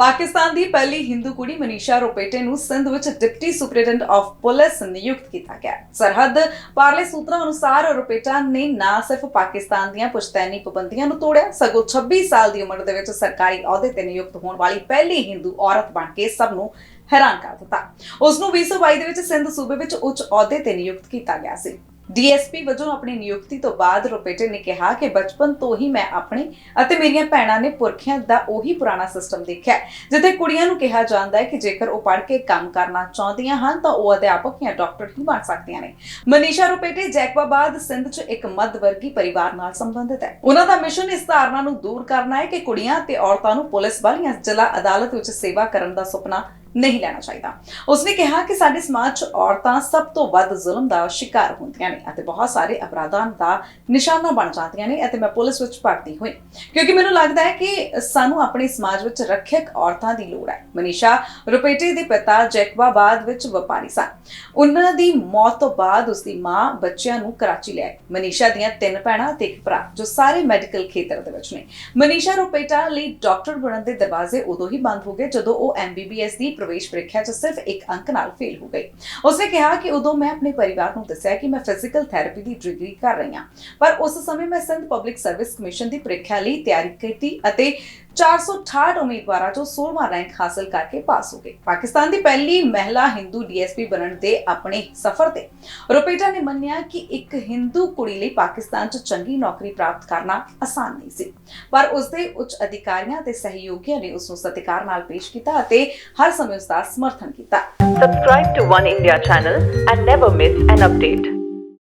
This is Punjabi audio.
ਪਾਕਿਸਤਾਨ ਦੀ ਪਹਿਲੀ ਹਿੰਦੂ ਕੁੜੀ ਮਨੀਸ਼ਾ ਰੋਪੇਟੇ ਨੂੰ ਸਿੰਧ ਵਿੱਚ ਡਿਪਟੀ ਸੁਪਰਡੈਂਟ ਆਫ ਪੁਲਿਸ ਨਿਯੁਕਤ ਕੀਤਾ ਗਿਆ। ਸਰਹੱਦ ਪਾਰਲੇ ਸੂਤਰਾਂ ਅਨੁਸਾਰ ਰੋਪੇਟਾ ਨੇ ਨਾ ਸਿਰਫ ਪਾਕਿਸਤਾਨ ਦੀਆਂ ਪੁਸ਼ਤੈਨੀ ਪਾਬੰਦੀਆਂ ਨੂੰ ਤੋੜਿਆ, ਸਗੋਂ 26 ਸਾਲ ਦੀ ਉਮਰ ਦੇ ਵਿੱਚ ਸਰਕਾਰੀ ਅਹੁਦੇ ਤੇ ਨਿਯੁਕਤ ਹੋਣ ਵਾਲੀ ਪਹਿਲੀ ਹਿੰਦੂ ਔਰਤ ਬਣ ਕੇ ਸਭ ਨੂੰ ਹੈਰਾਨ ਕਰ ਦਿੱਤਾ। ਉਸ ਨੂੰ 2022 ਦੇ ਵਿੱਚ ਸਿੰਧ ਸੂਬੇ ਵਿੱਚ ਉੱਚ ਅਹੁਦੇ ਤੇ ਨਿਯੁਕਤ ਕੀਤਾ ਗਿਆ ਸੀ। ਡੀਐਸਪੀ ਵਜੋਂ ਆਪਣੀ ਨਿਯੁਕਤੀ ਤੋਂ ਬਾਅਦ ਰੋਪੇਟੇ ਨੇ ਕਿਹਾ ਕਿ ਬਚਪਨ ਤੋਂ ਹੀ ਮੈਂ ਆਪਣੀ ਅਤੇ ਮੇਰੀਆਂ ਭੈਣਾਂ ਨੇ ਪੁਰਖਿਆਂ ਦਾ ਉਹੀ ਪੁਰਾਣਾ ਸਿਸਟਮ ਦੇਖਿਆ ਜਿੱਥੇ ਕੁੜੀਆਂ ਨੂੰ ਕਿਹਾ ਜਾਂਦਾ ਹੈ ਕਿ ਜੇਕਰ ਉਹ ਪੜ੍ਹ ਕੇ ਕੰਮ ਕਰਨਾ ਚਾਹੁੰਦੀਆਂ ਹਨ ਤਾਂ ਉਹ ਅਧਿਆਪਕ ਜਾਂ ਡਾਕਟਰ ਹੀ ਬਣ ਸਕਦੀਆਂ ਨੇ। ਮਨੀਸ਼ਾ ਰੋਪੇਟੇ, ਜੈਕਬਾਬਾਦ ਸਿੰਧ 'ਚ ਇੱਕ ਮੱਧ ਪਰਿਵਾਰ ਨਾਲ ਸੰਬੰਧਿਤ ਹੈ। ਉਹਨਾਂ ਦਾ ਮਿਸ਼ਨ ਇਸ ਧਾਰਨਾ ਨੂੰ ਦੂਰ ਕਰਨਾ ਹੈ ਕਿ ਕੁੜੀਆਂ ਤੇ ਔਰਤਾਂ ਨੂੰ ਪੁਲਿਸ ਬਲ ਜਾਂ ਜ਼ਿਲ੍ਹਾ ਅਦਾਲਤ ਵਿੱਚ ਸੇਵਾ ਕਰਨ ਦਾ ਸੁਪਨਾ ਨਹੀਂ ਲੈਣਾ ਚਾਹੀਦਾ। ਉਸਨੇ ਕਿਹਾ ਕਿ ਸਾਡੇ ਸਮਾਜ 'ਚ ਔਰਤਾਂ ਸਭ ਤੋਂ ਵੱਧ ਜ਼ੁਲਮ ਦਾ ਸ਼ਿਕਾਰ ਹੁੰਦੀਆਂ ਨੇ ਅਤੇ ਬਹੁਤ ਸਾਰੇ ਅਪਰਾਧਾਂ ਦਾ ਨਿਸ਼ਾਨਾ ਬਣ ਜਾਂਦੀਆਂ ਨੇ ਅਤੇ ਮੈਂ ਪੁਲਿਸ ਵਿੱਚ ਭਰਤੀ ਹੋਈ। ਕਿਉਂਕਿ ਮੈਨੂੰ ਲੱਗਦਾ ਹੈ ਕਿ ਸਾਨੂੰ ਆਪਣੇ ਸਮਾਜ ਵਿੱਚ ਰੱਖਿਅਕ ਔਰਤਾਂ ਦੀ ਲੋੜ ਹੈ। ਮਨੀਸ਼ਾ ਰੁਪੇਟੇ ਦੇ ਪਿਤਾ ਜੈਕਬਾਬਾਦ ਵਿੱਚ ਵਪਾਰੀ ਸਨ। ਉਹਨਾਂ ਦੀ ਮੌਤ ਤੋਂ ਬਾਅਦ ਉਸਦੀ ਮਾਂ ਬੱਚਿਆਂ ਨੂੰ ਕਰਾਚੀ ਲੈ ਆਈ। ਮਨੀਸ਼ਾ ਦੀਆਂ ਤਿੰਨ ਭੈਣਾਂ ਤੇ ਇੱਕ ਭਰਾ ਜੋ ਸਾਰੇ ਮੈਡੀਕਲ ਖੇਤਰ ਦੇ ਵਿੱਚ ਨੇ। ਮਨੀਸ਼ਾ ਰੁਪੇਟਾ ਲਈ ਡਾਕਟਰ ਬਣਨ ਦੇ ਦਰਵਾਜ਼ੇ ਉਦੋਂ ਹੀ ਬੰਦ ਹੋ ਗਏ ਜਦੋਂ ਉਹ ਐਮਬੀਬੀਐਸ ਦੀ ਪ੍ਰਵੇਸ਼ ਪ੍ਰੀਖਿਆ 'ਚ ਸਿਰਫ ਇੱਕ ਅੰਕ ਨਾਲ ਫੇਲ ਹੋ ਗਈ ਉਸਨੇ ਕਿਹਾ ਕਿ ਉਦੋਂ ਮੈਂ ਆਪਣੇ ਪਰਿਵਾਰ ਨੂੰ ਦੱਸਿਆ ਕਿ ਮੈਂ ਫਿਜ਼ੀਕਲ ਥੈਰੇਪੀ ਦੀ ਡਿਗਰੀ ਕਰ ਰਹੀ ਹਾਂ। ਪਰ ਉਸ ਸਮੇਂ ਮੈਂ ਸਿੰਧ ਪਬਲਿਕ ਸਰਵਿਸ ਕਮਿਸ਼ਨ ਦੀ ਪ੍ਰੀਖਿਆ ਲਈ ਤਿਆਰੀ ਕੀਤੀ ਅਤੇ 468 ਉਮੀਦਵਾਰਾਂ ਚੋਂ 16ਵਾਂ ਰੈਂਕ ਹਾਸਲ ਕਰਕੇ ਪਾਸ ਹੋ ਗਈ ਪਾਕਿਸਤਾਨ ਦੀ ਪਹਿਲੀ ਮਹਿਲਾ ਹਿੰਦੂ ਡੀਐਸਪੀ ਬਣਨ ਦੇ ਆਪਣੇ ਸਫ਼ਰ ਤੇ। ਰੁਪੇਟਾ ਨੇ ਮੰਨਿਆ ਕਿ ਇੱਕ ਹਿੰਦੂ ਕੁੜੀ ਲਈ ਪਾਕਿਸਤਾਨ 'ਚ ਚੰਗੀ ਨੌਕਰੀ ਪ੍ਰਾਪਤ ਕਰਨਾ ਆਸਾਨ ਨਹੀਂ ਸੀ। ਪਰ ਉਸ ਦੇ ਉੱਚ ਅਧਿਕਾਰੀਆਂ ਤੇ ਸਹਿਯੋਗੀਆਂ ਨੇ ਉਸ ਨੂੰ ਸਤਿਕਾਰ ਨਾਲ ਪੇਸ਼ ਕੀਤਾ ਅਤੇ ਹਰ ਸਮੇਂ ਉਸ ਦਾ ਸਮਰਥਨ ਕੀਤਾ। Subscribe to One India channel and never miss an update.